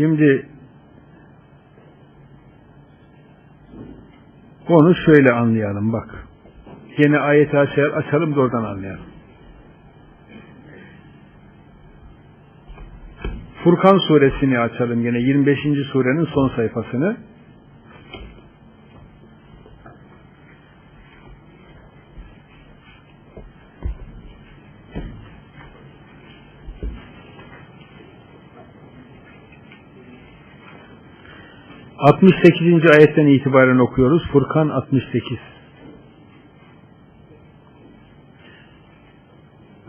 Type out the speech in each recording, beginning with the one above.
Şimdi onu şöyle anlayalım bak. Yine ayeti açar, açalım da oradan anlayalım. Furkan suresini açalım yine 25. surenin son sayfasını. ...68. ayetten itibaren okuyoruz. Furkan 68.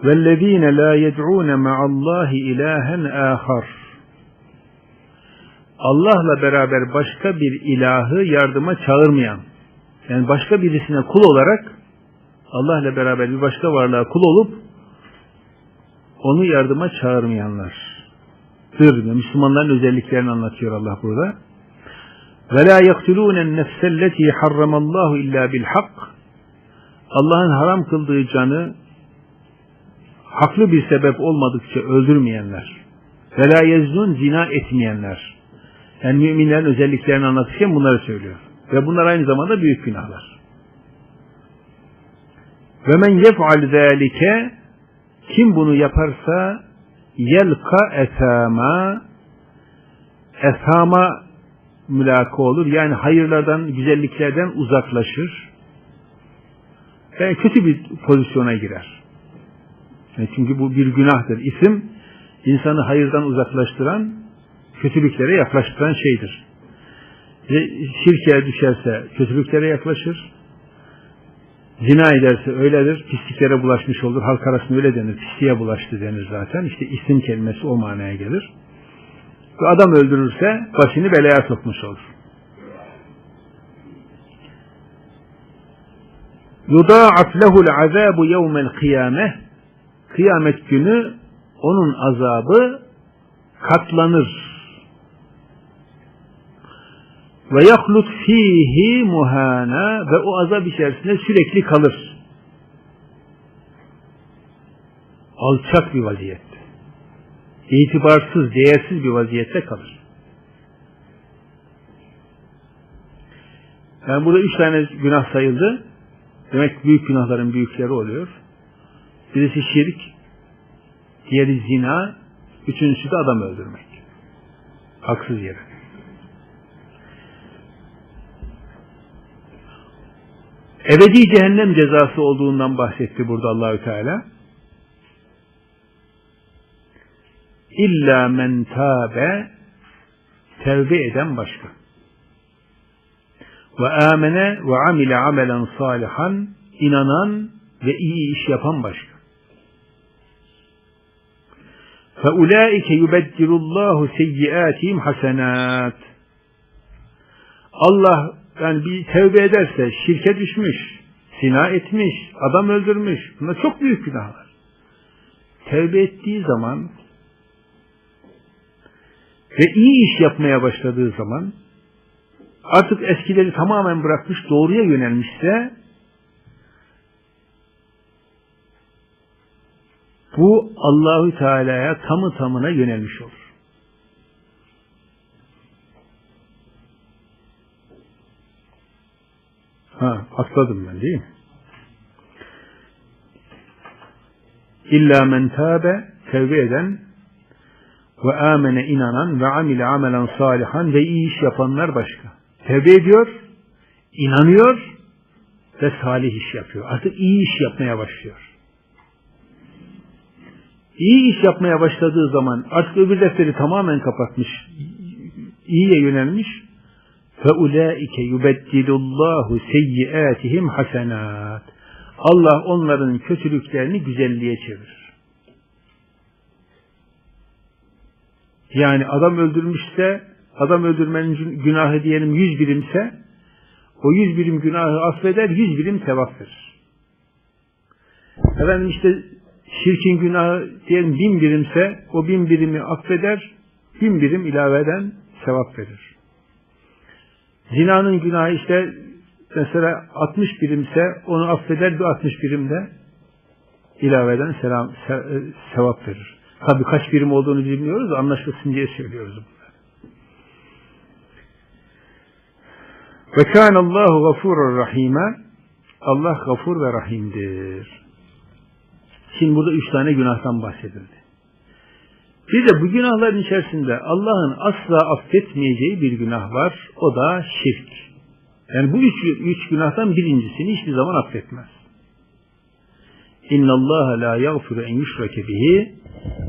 وَالَّذ۪ينَ لَا يَدْعُونَ مَعَ اللّٰهِ اِلَٰهًا آخَرٍ Allah'la beraber başka bir ilahı yardıma çağırmayan, yani başka birisine kul olarak Allah'la beraber bir başka varlığa kul olup onu yardıma çağırmayanlar. Müslümanların özelliklerini anlatıyor Allah burada. Ve la yaktulûnen nefselleti harramallahu illa bil hak. Allah'ın haram kıldığı canı haklı bir sebep olmadıkça öldürmeyenler. Ve la yeznun zina etmeyenler. Yani müminlerin özelliklerini anlatırken bunları söylüyor. Ve bunlar aynı zamanda büyük günahlar. Ve men yef'al zâlike kim bunu yaparsa yelka esama esama mülaka olur. Yani hayırlardan, güzelliklerden uzaklaşır. Yani kötü bir pozisyona girer. Çünkü bu bir günahtır. İsim insanı hayırdan uzaklaştıran, kötülüklere yaklaştıran şeydir. Ve şirkeye düşerse kötülüklere yaklaşır. Zina ederse öyledir. Pisliklere bulaşmış olur. Halk arasında öyle denir. Pisliğe bulaştı denir zaten. İşte isim kelimesi o manaya gelir. Ve adam öldürürse başını belaya sokmuş olur. Yudâ'at lehul azâbu yevmel kıyâmeh Kıyamet günü onun azabı katlanır. Ve yahlut fihi muhana ve o azap içerisinde sürekli kalır. Alçak bir vaziyette. İtibarsız, değersiz bir vaziyette kalır. Yani burada üç tane günah sayıldı. Demek büyük günahların büyükleri oluyor. Birisi şirk, diğeri zina, üçüncüsü de adam öldürmek. Haksız yere. Ebedi cehennem cezası olduğundan bahsetti burada Allahü Teala. İlla men tabe tevbe eden başka. Ve amene ve amile amelen salihan inanan ve iyi iş yapan başka. فَاُولَٰئِكَ يُبَدِّلُ اللّٰهُ سَيِّئَاتِهِمْ hasenat. Allah yani bir tevbe ederse şirke düşmüş, sina etmiş, adam öldürmüş. Bunlar çok büyük günahlar. Tevbe ettiği zaman ve iyi iş yapmaya başladığı zaman artık eskileri tamamen bırakmış doğruya yönelmişse bu Allahü Teala'ya tamı tamına yönelmiş olur. Ha, atladım ben değil mi? İlla men tevbe eden ve amene inanan ve amile amelen salihan ve iyi iş yapanlar başka. Tevbe ediyor, inanıyor ve salih iş yapıyor. Artık iyi iş yapmaya başlıyor iyi iş yapmaya başladığı zaman artık öbür defteri tamamen kapatmış, iyiye yönelmiş ve ulaike yubeddilullahu seyyiatihim hasenat. Allah onların kötülüklerini güzelliğe çevirir. Yani adam öldürmüşse, adam öldürmenin günahı diyelim yüz birimse, o yüz birim günahı affeder, yüz birim sevap verir. Efendim işte şirkin günahı diyelim bin birimse o bin birimi affeder, bin birim ilaveden sevap verir. Zinanın günahı işte mesela 60 birimse onu affeder bir 60 birimde ilaveden selam, se, sevap verir. Tabii kaç birim olduğunu bilmiyoruz, anlaşılsın diye söylüyoruz bunları. Ve kâne Allahu gafurur rahime. Allah gafur ve rahimdir. Şimdi burada üç tane günahtan bahsedildi. Bir de bu günahların içerisinde Allah'ın asla affetmeyeceği bir günah var. O da şirk. Yani bu üç, üç günahtan birincisini hiçbir zaman affetmez. İnna Allah la yaghfiru en yushrake bihi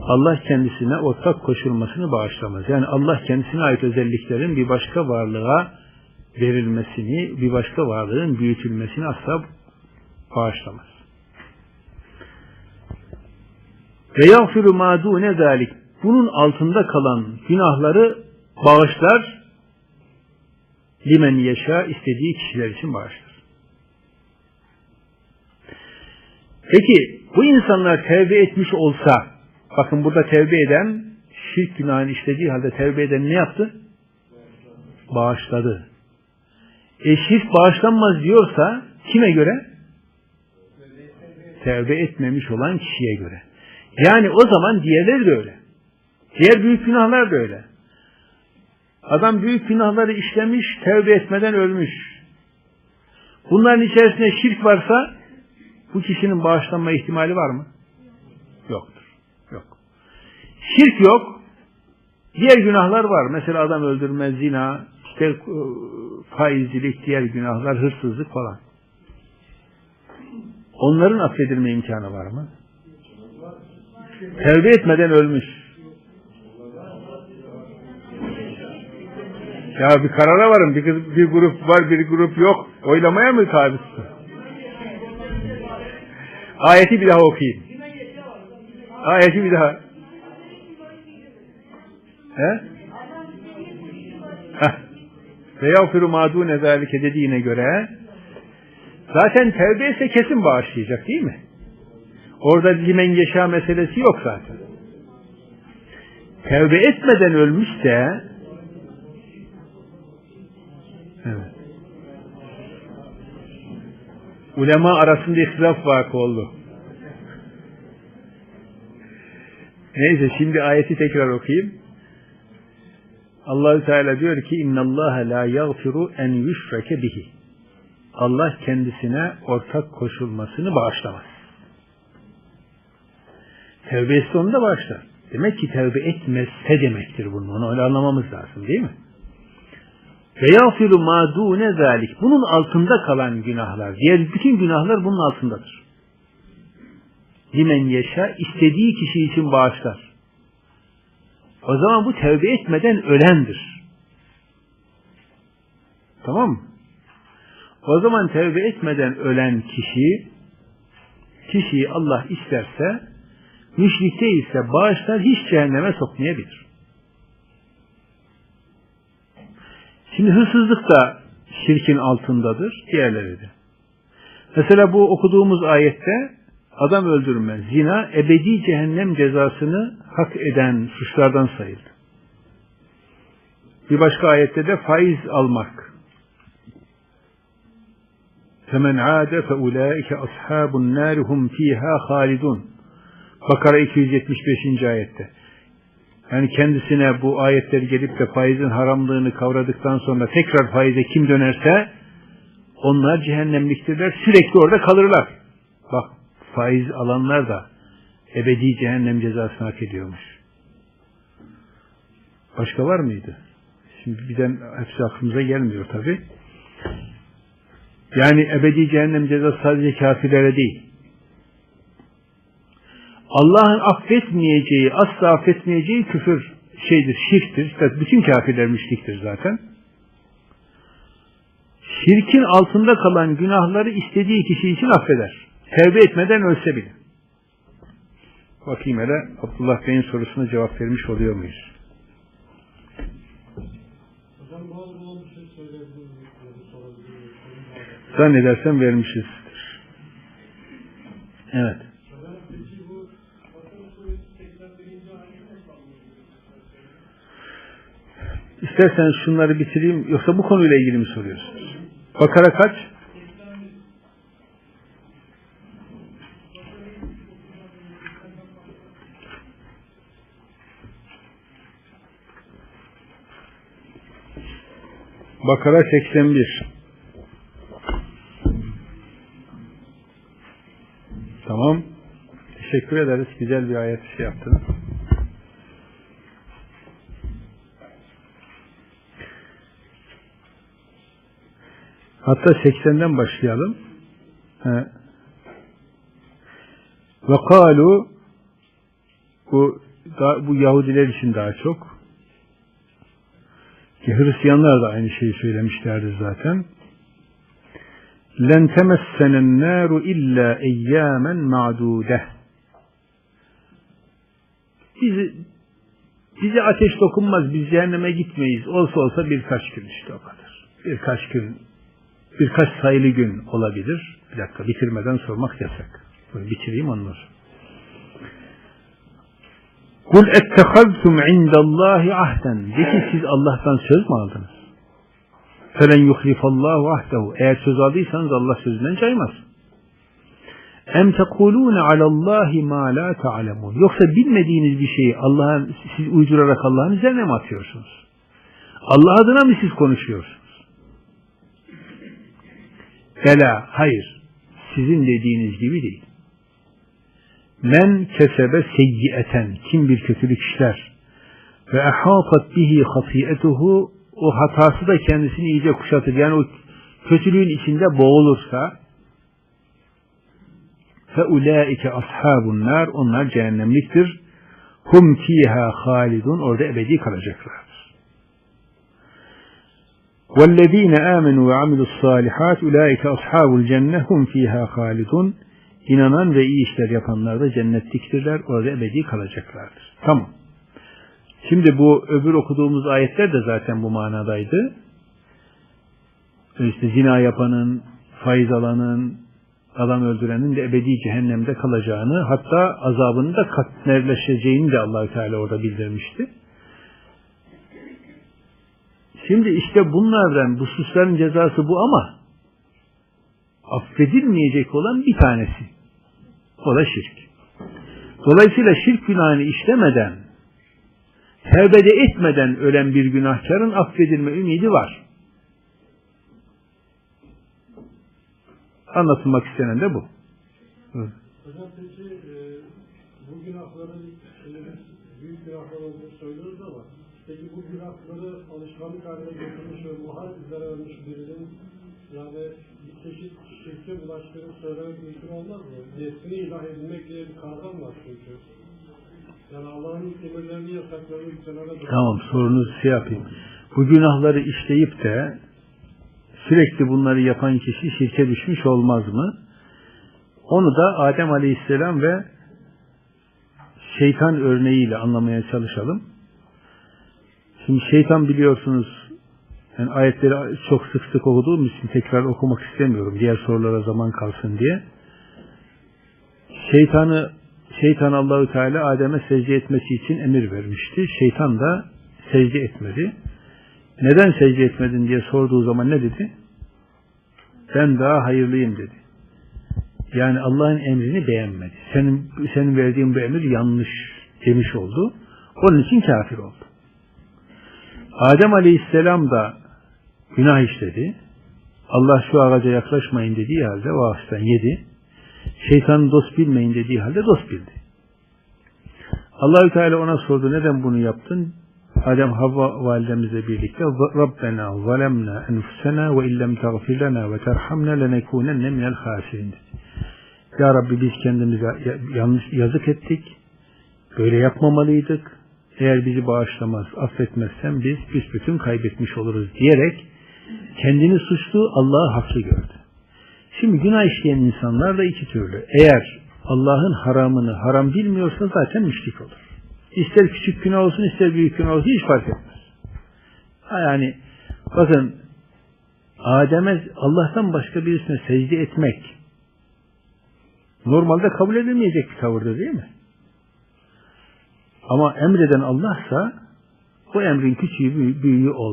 Allah kendisine ortak koşulmasını bağışlamaz. Yani Allah kendisine ait özelliklerin bir başka varlığa verilmesini, bir başka varlığın büyütülmesini asla bağışlamaz. Ve yaghfiru ma dune zalik. Bunun altında kalan günahları bağışlar limen yaşa istediği kişiler için bağışlar. Peki bu insanlar tevbe etmiş olsa bakın burada tevbe eden şirk günahını işlediği halde tevbe eden ne yaptı? Bağışladı. E şirk bağışlanmaz diyorsa kime göre? Tevbe etmemiş olan kişiye göre. Yani o zaman diğerleri de öyle. Diğer büyük günahlar da öyle. Adam büyük günahları işlemiş, tevbe etmeden ölmüş. Bunların içerisinde şirk varsa bu kişinin bağışlanma ihtimali var mı? Yoktur. Yok. Şirk yok. Diğer günahlar var. Mesela adam öldürme, zina, işte e, faizcilik, diğer günahlar, hırsızlık falan. Onların affedilme imkanı var mı? Tevbe etmeden ölmüş. Ya bir karara varın. Bir, bir grup var, bir grup yok. Oylamaya mı tabisin? Ayeti bir daha okuyayım. Ayeti bir daha. He? Ve yağfiru madune zâlike dediğine göre zaten tevbe ise kesin bağışlayacak değil mi? Orada limen yaşa meselesi yok zaten. Tevbe etmeden ölmüşse evet. Ulema arasında ihtilaf vakı oldu. Neyse şimdi ayeti tekrar okuyayım. Allahü Teala diyor ki inna Allah la yaghfiru en yushrake bihi. Allah kendisine ortak koşulmasını bağışlamaz. Tevbesi onda bağışlar. Demek ki tevbe etmezse demektir bunu. Onu öyle anlamamız lazım değil mi? Ve yafiru ma dune zalik. Bunun altında kalan günahlar, diğer bütün günahlar bunun altındadır. Limen yaşa istediği kişi için bağışlar. O zaman bu tevbe etmeden ölendir. Tamam mı? O zaman tevbe etmeden ölen kişi kişiyi Allah isterse müşrik değilse bağışlar hiç cehenneme sokmayabilir. Şimdi hırsızlık da şirkin altındadır, diğerleri de. Mesela bu okuduğumuz ayette adam öldürme, zina ebedi cehennem cezasını hak eden suçlardan sayıldı. Bir başka ayette de faiz almak. Femen ade fe ulaike ashabun narhum fiha halidun. Bakara 275. ayette. Yani kendisine bu ayetleri gelip de faizin haramlığını kavradıktan sonra tekrar faize kim dönerse onlar cehennemlikteler sürekli orada kalırlar. Faiz alanlar da ebedi cehennem cezasını hak ediyormuş. Başka var mıydı? Şimdi birden hepsi aklımıza gelmiyor tabi. Yani ebedi cehennem cezası sadece kafirlere değil. Allah'ın affetmeyeceği, asla affetmeyeceği küfür şeydir, şirktir. Bütün kafirler müşriktir zaten. Şirkin altında kalan günahları istediği kişi için affeder. Tevbe etmeden ölse bile. Bakayım hele Abdullah Bey'in sorusuna cevap vermiş oluyor muyuz? Zannedersem vermişizdir. Evet. İsterseniz şunları bitireyim yoksa bu konuyla ilgili mi soruyorsunuz? Bakara kaç? Bakara 81. Tamam. Teşekkür ederiz. Güzel bir ayet şey yaptınız. Hatta 80'den başlayalım. Ve kalu bu bu Yahudiler için daha çok ki Hristiyanlar da aynı şeyi söylemişlerdi zaten. Len temessenen naru illa eyyamen ma'dude. Bizi bize ateş dokunmaz, biz cehenneme gitmeyiz. Olsa olsa birkaç gün işte o kadar. Birkaç gün, birkaç sayılı gün olabilir. Bir dakika bitirmeden sormak yasak. Bunu bitireyim ondan sonra. Kul ettehaztum indallahi ahden. De ki siz Allah'tan söz mü aldınız? Felen yuhlifallahu ahdehu. Eğer söz aldıysanız Allah sözünden caymaz. Em tekulune alallahi ma la ta'lemun. Yoksa bilmediğiniz bir şeyi Allah'a siz uydurarak Allah'ın üzerine mi atıyorsunuz? Allah adına mı siz konuşuyorsunuz? Bela, hayır. Sizin dediğiniz gibi değil. Men kesebe seyyiyeten kim bir kötülük işler ve ehatat bihi hatiyetuhu o hatası da kendisini iyice kuşatır. Yani o kötülüğün içinde boğulursa fe ulaike ashabun onlar cehennemliktir. Hum fiha halidun orada ebedi kalacaklardır. Vellezine amenu ve amilus salihat ulaike ashabul cenne hum fiha İnanan ve iyi işler yapanlar da cennetliktirler, orada ebedi kalacaklardır. Tamam. Şimdi bu öbür okuduğumuz ayetler de zaten bu manadaydı. İşte zina yapanın, faiz alanın, adam öldürenin de ebedi cehennemde kalacağını, hatta azabının da katmerleşeceğini de Allahü Teala orada bildirmişti. Şimdi işte bunlardan bu suçların cezası bu ama affedilmeyecek olan bir tanesi. O da şirk. Dolayısıyla şirk günahını işlemeden, tevbede etmeden ölen bir günahkarın affedilme ümidi var. Anlatılmak istenen de bu. Hocam peki e, bu günahların büyük günahlar olduğunu söylüyoruz ama peki bu günahları alışkanlık haline getirmiş ve muhal ölmüş birinin yani çeşit şirke bulaştığını söylemek mümkün olmaz mı? Nefsini ilah edilmek diye bir kavram var çünkü. Yani Allah'ın emirlerini yasaklarını kenara. Tamam sorunuzu şey yapayım. Bu günahları işleyip de sürekli bunları yapan kişi şirke düşmüş olmaz mı? Onu da Adem Aleyhisselam ve şeytan örneğiyle anlamaya çalışalım. Şimdi şeytan biliyorsunuz yani ayetleri çok sık sık okuduğum için tekrar okumak istemiyorum. Diğer sorulara zaman kalsın diye. Şeytanı şeytan Allahü Teala Adem'e secde etmesi için emir vermişti. Şeytan da secde etmedi. Neden secde etmedin diye sorduğu zaman ne dedi? Ben daha hayırlıyım dedi. Yani Allah'ın emrini beğenmedi. Senin senin verdiğin bu emir yanlış demiş oldu. Onun için kafir oldu. Adem Aleyhisselam da günah işledi. Allah şu ağaca yaklaşmayın dediği halde o ağaçtan yedi. Şeytanı dost bilmeyin dediği halde dost bildi. Allahü Teala ona sordu neden bunu yaptın? Adem Havva validemizle birlikte Rabbena zalemna enfusena ve illem tagfir ve terhamna lenekunenne minel hasirin. Ya Rabbi biz kendimize yanlış yazık ettik. Böyle yapmamalıydık. Eğer bizi bağışlamaz, affetmezsen biz büsbütün kaybetmiş oluruz diyerek kendini suçlu Allah'ı haklı gördü. Şimdi günah işleyen insanlar da iki türlü. Eğer Allah'ın haramını haram bilmiyorsa zaten müşrik olur. İster küçük günah olsun ister büyük günah olsun hiç fark etmez. Yani bakın Adem'e Allah'tan başka birisine secde etmek normalde kabul edilmeyecek bir tavırdır değil mi? Ama emreden Allah'sa o emrin küçüğü büyüğü olmaz.